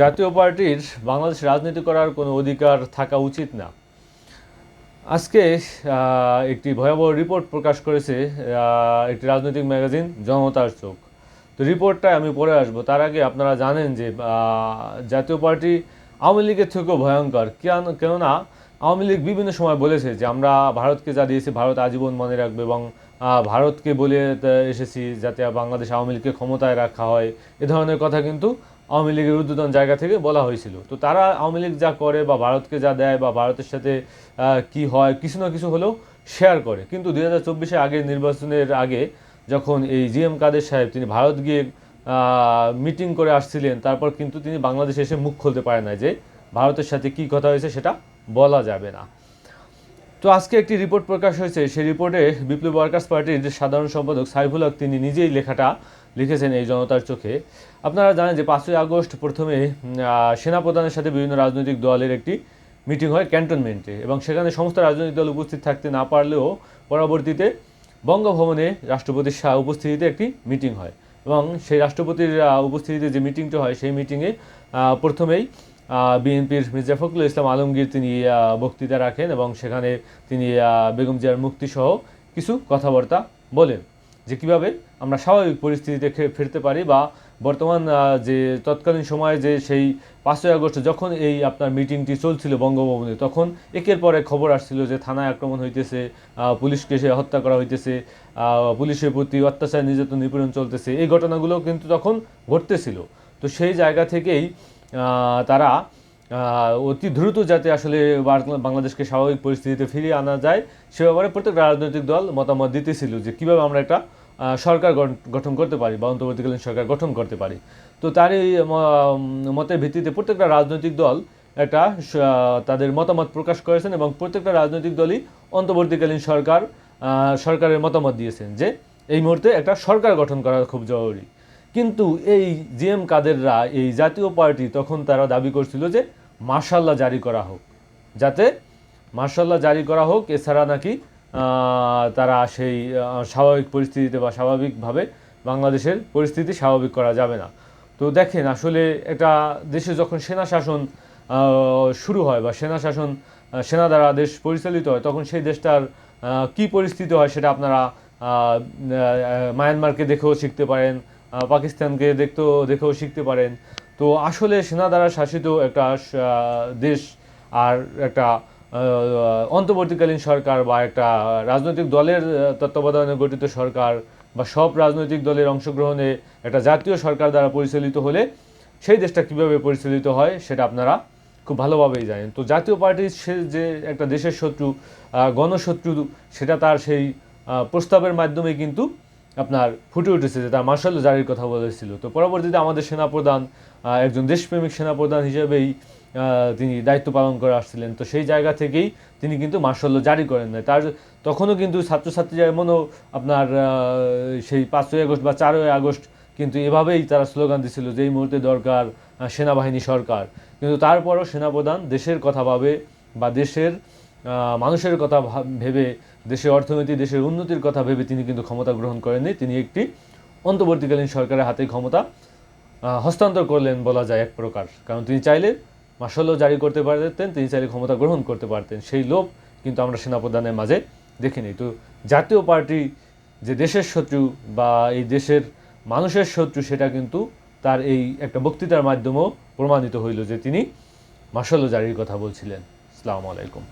জাতীয় পার্টির বাংলাদেশ রাজনীতি করার কোনো অধিকার থাকা উচিত না। আজকে একটি ভয়াবহ রিপোর্ট প্রকাশ করেছে একটি রাজনৈতিক ম্যাগাজিন, জনতার চোখ। তো রিপোর্টটায় আমি পড়ে আসব। তার আগে আপনারা জানেন যে জাতীয় পার্টি আওয়ামী লীগের থেকেও ভয়ঙ্কর। কেন কেননা, আওয়ামী লীগ বিভিন্ন সময় বলেছে যে, আমরা ভারতকে যা দিয়েছি, ভারত আজীবন মনে রাখবে এবং ভারতকে বলে এসেছি যাতে বাংলাদেশ আওয়ামী লীগকে ক্ষমতায় রাখা হয়। এ ধরনের কথা কিন্তু আওয়ামী লীগের ঊর্ধ্বতন জায়গা থেকে বলা হয়েছিল। তো তারা আওয়ামী লীগ যা করে বা ভারতকে যা দেয় বা ভারতের সাথে কি হয়, কিছু না কিছু হলেও শেয়ার করে। কিন্তু দুই হাজার চব্বিশে আগের নির্বাচনের আগে যখন এই জি এম কাদের সাহেব তিনি ভারত গিয়ে মিটিং করে আসছিলেন, তারপর কিন্তু তিনি বাংলাদেশে এসে মুখ খুলতে পারে না যে ভারতের সাথে কি কথা হয়েছে সেটা বলা যাবে না। তো আজকে একটি রিপোর্ট প্রকাশ হয়েছে। সেই রিপোর্টে বিপ্লবী ওয়ার্কার্স পার্টির যে সাধারণ সম্পাদক সাইফুল হক, তিনি নিজেই লেখাটা লিখেছেন এই জনতার চোখে। আপনারা জানেন যে পাঁচই আগস্ট প্রথমে সেনাপ্রধানের সাথে বিভিন্ন রাজনৈতিক দলের একটি মিটিং হয় ক্যান্টনমেন্টে এবং সেখানে সমস্ত রাজনৈতিক দল উপস্থিত থাকতে না পারলেও পরবর্তীতে বঙ্গভবনে রাষ্ট্রপতির সা- উপস্থিতিতে একটি মিটিং হয় এবং সেই রাষ্ট্রপতির উপস্থিতিতে যে মিটিংটা হয়, সেই মিটিংয়ে প্রথমেই বিএনপির মির্জা ফখরুল ইসলাম আলমগীর তিনি বক্তৃতা রাখেন এবং সেখানে তিনি বেগম জিয়ার মুক্তিসহ কিছু কথাবার্তা বলেন যে কীভাবে আমরা স্বাভাবিক পরিস্থিতিতে ফিরতে পারি বা বর্তমান যে তৎকালীন সময়ে যে সেই পাঁচই আগস্ট যখন এই আপনার মিটিংটি চলছিল বঙ্গভবনে, তখন একের পর খবর আসছিল যে থানায় আক্রমণ হইতেছে পুলিশকে সে হত্যা করা হইতেছে পুলিশের প্রতি অত্যাচার, নির্যাতন, নিপীড়ন চলতেছে। এই ঘটনাগুলো কিন্তু তখন ঘটতেছিল। তো সেই জায়গা থেকেই তারা অতি দ্রুত যাতে আসলে বাংলাদেশকে স্বাভাবিক পরিস্থিতিতে ফিরিয়ে আনা যায়, সে ব্যাপারে প্রত্যেক রাজনৈতিক দল মতামত দিতেছিল যে কীভাবে আমরা একটা সরকার গঠন- করতে পারি বা অন্তর্বর্তীকালীন সরকার গঠন করতে পারি। তো তারই ম- মতের ভিত্তিতে প্রত্যেকটা রাজনৈতিক দল একটা তাদের মতামত প্রকাশ করেছেন এবং প্রত্যেকটা রাজনৈতিক দলই অন্তর্বর্তীকালীন সরকার সরকারের মতামত দিয়েছেন যে এই মুহূর্তে একটা সরকার গঠন করা খুব জরুরি। কিন্তু এই জি এম কাদেররা, এই জাতীয় পার্টি তখন তারা দাবি করছিল যে মার্শাল্লাহ জারি করা হোক। যাতে মার্শাল্লাহ জারি করা হোক, এছাড়া নাকি তারা সেই স্বাভাবিক পরিস্থিতিতে বা স্বাভাবিকভাবে বাংলাদেশের পরিস্থিতি স্বাভাবিক করা যাবে না। তো দেখেন, আসলে একটা দেশে যখন সেনা শাসন শুরু হয় বা সেনা শাসন সেনা দ্বারা দেশ পরিচালিত হয়, তখন সেই দেশটার কি পরিস্থিতি হয় সেটা আপনারা মায়ানমারকে দেখেও শিখতে পারেন পাকিস্তানকে দেখতেও, দেখেও শিখতে পারেন। তো আসলে সেনা দ্বারা শাসিত একটা দেশ আর একটা অন্তর্বর্তীকালীন সরকার বা একটা রাজনৈতিক দলের তত্ত্বাবধানে গঠিত সরকার বা সব রাজনৈতিক দলের অংশগ্রহণে একটা জাতীয় সরকার দ্বারা পরিচালিত হলে সেই দেশটা কীভাবে পরিচালিত হয় সেটা আপনারা খুব ভালোভাবেই জানেন। তো জাতীয় পার্টির সে যে একটা দেশের শত্রু গণশত্রু, সেটা তার সেই প্রস্তাবের মাধ্যমে কিন্তু আপনার ফুটে উঠেছে যে তার মার্শাল জারির কথা বলেছিল তো পরবর্তীতে আমাদের সেনাপ্রধান একজন দেশপ্রেমিক সেনাপ্রধান হিসেবেই তিনি দায়িত্ব পালন করে আসছিলেন। তো সেই জায়গা থেকেই তিনি কিন্তু মার্শাল জারি করেন নাই। তার তখনও কিন্তু ছাত্রছাত্রীরা এমনও আপনার সেই পাঁচই আগস্ট বা চারই আগস্ট কিন্তু এভাবেই তারা স্লোগান দিছিল যে এই মুহূর্তে দরকার সেনাবাহিনী সরকার। কিন্তু তারপরও সেনাপ্রধান দেশের কথা ভাবে বা দেশের মানুষের কথা ভাব- দেশের অর্থনীতি, দেশের উন্নতির কথা ভেবে তিনি কিন্তু ক্ষমতা গ্রহণ করেননি। তিনি একটি অন্তর্বর্তীকালীন সরকারের হাতে ক্ষমতা হস্তান্তর করলেন বলা যায় এক প্রকার। কারণ তিনি চাইলে মার্শালও জারি করতে পারতেন, তিনি চাইলে ক্ষমতা গ্রহণ করতে পারতেন। সেই লোভ কিন্তু আমরা সেনাপ্রধানের মাঝে দেখিনি। তো জাতীয় পার্টি যে দেশের শত্রু বা এই দেশের মানুষের শত্রু, সেটা কিন্তু তার এই একটা বক্তৃতার মাধ্যমেও প্রমাণিত হইল যে তিনি মার্শাল জারির কথা বলছিলেন। আসসালামু আলাইকুম।